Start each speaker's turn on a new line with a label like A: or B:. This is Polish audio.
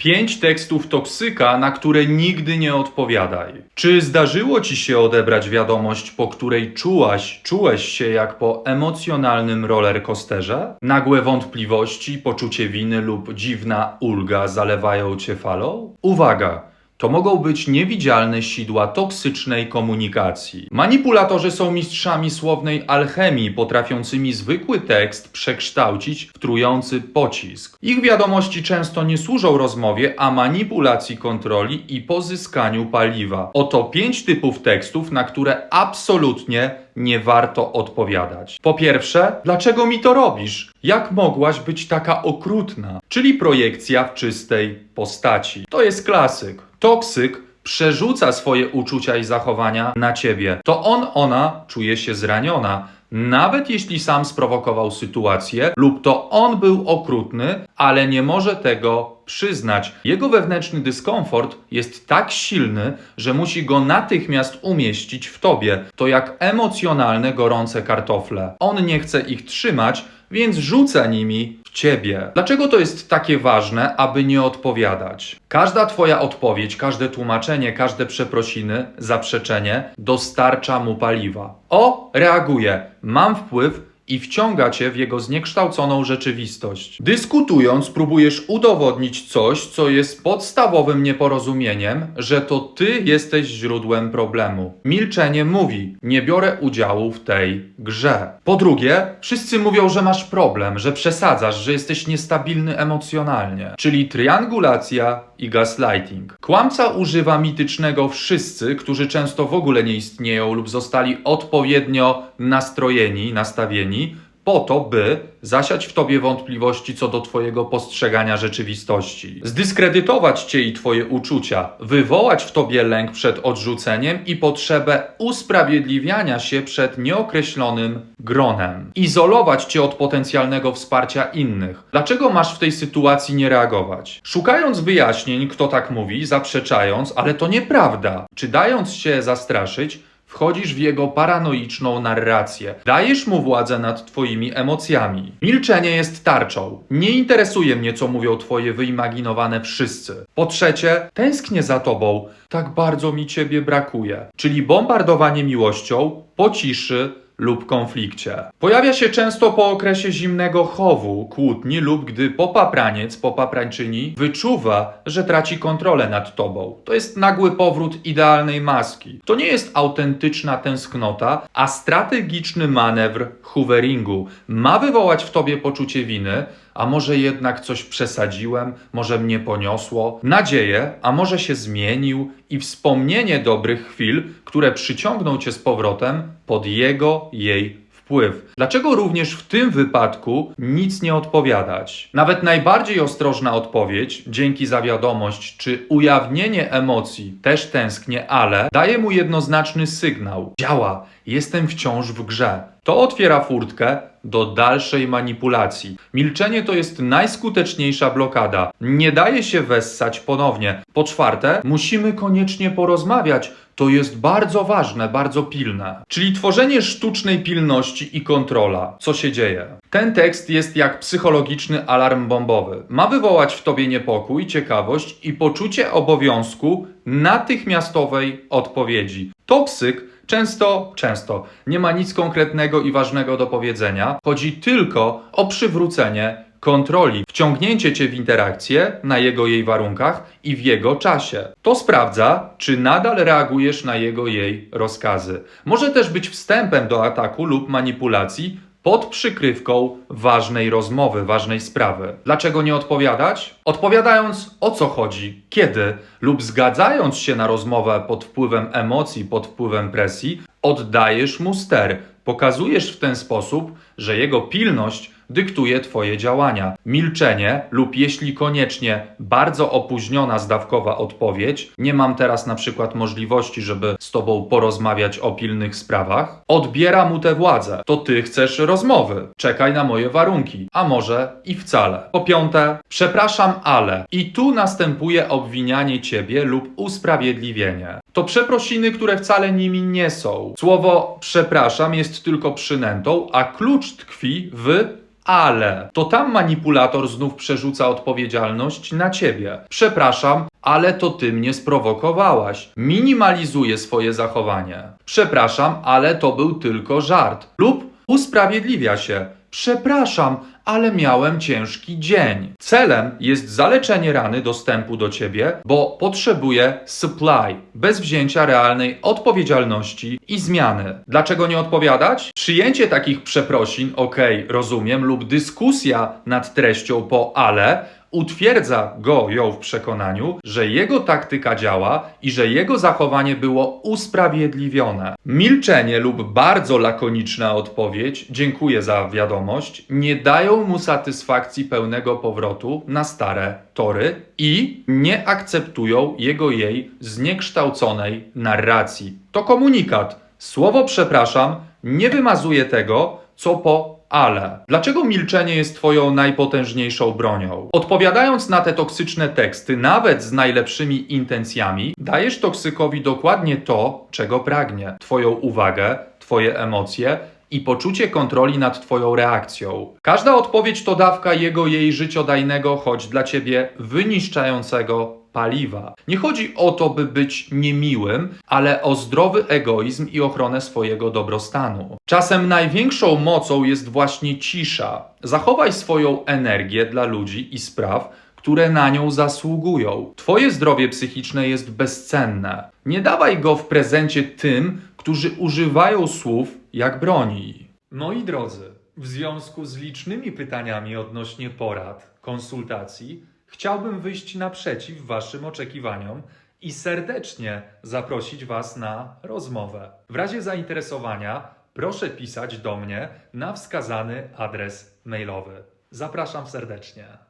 A: Pięć tekstów toksyka, na które nigdy nie odpowiadaj. Czy zdarzyło ci się odebrać wiadomość, po której czułaś, czułeś się jak po emocjonalnym rollercoasterze? Nagłe wątpliwości, poczucie winy lub dziwna ulga zalewają cię falą? Uwaga! To mogą być niewidzialne sidła toksycznej komunikacji. Manipulatorzy są mistrzami słownej alchemii, potrafiącymi zwykły tekst przekształcić w trujący pocisk. Ich wiadomości często nie służą rozmowie, a manipulacji kontroli i pozyskaniu paliwa. Oto pięć typów tekstów, na które absolutnie nie warto odpowiadać. Po pierwsze, dlaczego mi to robisz? Jak mogłaś być taka okrutna? Czyli projekcja w czystej postaci. To jest klasyk. Toksyk przerzuca swoje uczucia i zachowania na ciebie. To on, ona czuje się zraniona. Nawet jeśli sam sprowokował sytuację, lub to on był okrutny, ale nie może tego przyznać. Jego wewnętrzny dyskomfort jest tak silny, że musi go natychmiast umieścić w tobie. To jak emocjonalne, gorące kartofle. On nie chce ich trzymać, więc rzuca nimi ciebie. Dlaczego to jest takie ważne, aby nie odpowiadać? Każda twoja odpowiedź, każde tłumaczenie, każde przeprosiny, zaprzeczenie dostarcza mu paliwa. O, reaguje. Mam wpływ i wciąga cię w jego zniekształconą rzeczywistość. Dyskutując, próbujesz udowodnić coś, co jest podstawowym nieporozumieniem, że to ty jesteś źródłem problemu. Milczenie mówi: Nie biorę udziału w tej grze. Po drugie, wszyscy mówią, że masz problem, że przesadzasz, że jesteś niestabilny emocjonalnie, czyli triangulacja i gaslighting. Kłamca używa mitycznego wszyscy, którzy często w ogóle nie istnieją lub zostali odpowiednio nastrojeni, nastawieni, po to, by zasiać w tobie wątpliwości co do twojego postrzegania rzeczywistości, zdyskredytować cię i twoje uczucia, wywołać w tobie lęk przed odrzuceniem i potrzebę usprawiedliwiania się przed nieokreślonym gronem, izolować cię od potencjalnego wsparcia innych. Dlaczego masz w tej sytuacji nie reagować? Szukając wyjaśnień, kto tak mówi, zaprzeczając, ale to nieprawda, czy dając się zastraszyć, Wchodzisz w jego paranoiczną narrację. Dajesz mu władzę nad twoimi emocjami. Milczenie jest tarczą. Nie interesuje mnie, co mówią twoje wyimaginowane wszyscy. Po trzecie, tęsknię za tobą. Tak bardzo mi ciebie brakuje. Czyli bombardowanie miłością po ciszy lub konflikcie. Pojawia się często po okresie zimnego chowu, kłótni lub gdy popapraniec, popaprańczyni wyczuwa, że traci kontrolę nad tobą. To jest nagły powrót idealnej maski. To nie jest autentyczna tęsknota, a strategiczny manewr hooveringu. Ma wywołać w tobie poczucie winy, a może jednak coś przesadziłem, może mnie poniosło, nadzieję, a może się zmienił i wspomnienie dobrych chwil, które przyciągną cię z powrotem pod jego, jej wpływ. Dlaczego również w tym wypadku nic nie odpowiadać? Nawet najbardziej ostrożna odpowiedź, dzięki za wiadomość czy ujawnienie emocji, też tęsknię, ale daje mu jednoznaczny sygnał. Działa, jestem wciąż w grze. To otwiera furtkę do dalszej manipulacji. Milczenie to jest najskuteczniejsza blokada. Nie daje się wessać ponownie. Po czwarte, musimy koniecznie porozmawiać. To jest bardzo ważne, bardzo pilne. Czyli tworzenie sztucznej pilności i kontrola. Co się dzieje? Ten tekst jest jak psychologiczny alarm bombowy. Ma wywołać w tobie niepokój, ciekawość i poczucie obowiązku natychmiastowej odpowiedzi. Toksyk Często, często nie ma nic konkretnego i ważnego do powiedzenia. Chodzi tylko o przywrócenie kontroli, wciągnięcie cię w interakcję na jego jej warunkach i w jego czasie. To sprawdza, czy nadal reagujesz na jego jej rozkazy. Może też być wstępem do ataku lub manipulacji pod przykrywką ważnej rozmowy, ważnej sprawy. Dlaczego nie odpowiadać? Odpowiadając o co chodzi, kiedy lub zgadzając się na rozmowę pod wpływem emocji, pod wpływem presji, oddajesz mu ster. Pokazujesz w ten sposób, że jego pilność dyktuje Twoje działania. Milczenie lub jeśli koniecznie bardzo opóźniona zdawkowa odpowiedź, nie mam teraz na przykład możliwości, żeby z Tobą porozmawiać o pilnych sprawach, odbiera mu tę władzę. To Ty chcesz rozmowy. Czekaj na moje warunki. A może i wcale. Po piąte, przepraszam, ale. I tu następuje obwinianie Ciebie lub usprawiedliwienie. To przeprosiny, które wcale nimi nie są. Słowo przepraszam jest tylko przynętą, a klucz tkwi w ale, to tam manipulator znów przerzuca odpowiedzialność na ciebie. Przepraszam, ale to ty mnie sprowokowałaś. Minimalizuje swoje zachowanie. Przepraszam, ale to był tylko żart. Lub usprawiedliwia się. Przepraszam, ale miałem ciężki dzień. Celem jest zaleczenie rany dostępu do ciebie, bo potrzebuję supply, bez wzięcia realnej odpowiedzialności i zmiany. Dlaczego nie odpowiadać? Przyjęcie takich przeprosin, okej, rozumiem, lub dyskusja nad treścią po ale utwierdza go ją w przekonaniu, że jego taktyka działa i że jego zachowanie było usprawiedliwione. Milczenie lub bardzo lakoniczna odpowiedź, dziękuję za wiadomość, nie dają mu satysfakcji pełnego powrotu na stare tory i nie akceptują jego jej zniekształconej narracji. To komunikat. Słowo przepraszam nie wymazuje tego, co po ale. Dlaczego milczenie jest Twoją najpotężniejszą bronią? Odpowiadając na te toksyczne teksty, nawet z najlepszymi intencjami, dajesz toksykowi dokładnie to, czego pragnie: Twoją uwagę, Twoje emocje i poczucie kontroli nad Twoją reakcją. Każda odpowiedź to dawka jego jej życiodajnego, choć dla Ciebie wyniszczającego paliwa. Nie chodzi o to, by być niemiłym, ale o zdrowy egoizm i ochronę swojego dobrostanu. Czasem największą mocą jest właśnie cisza. Zachowaj swoją energię dla ludzi i spraw, które na nią zasługują. Twoje zdrowie psychiczne jest bezcenne. Nie dawaj go w prezencie tym, którzy używają słów jak broni. Moi drodzy, w związku z licznymi pytaniami odnośnie porad, konsultacji, chciałbym wyjść naprzeciw Waszym oczekiwaniom i serdecznie zaprosić Was na rozmowę. W razie zainteresowania proszę pisać do mnie na wskazany adres mailowy. Zapraszam serdecznie.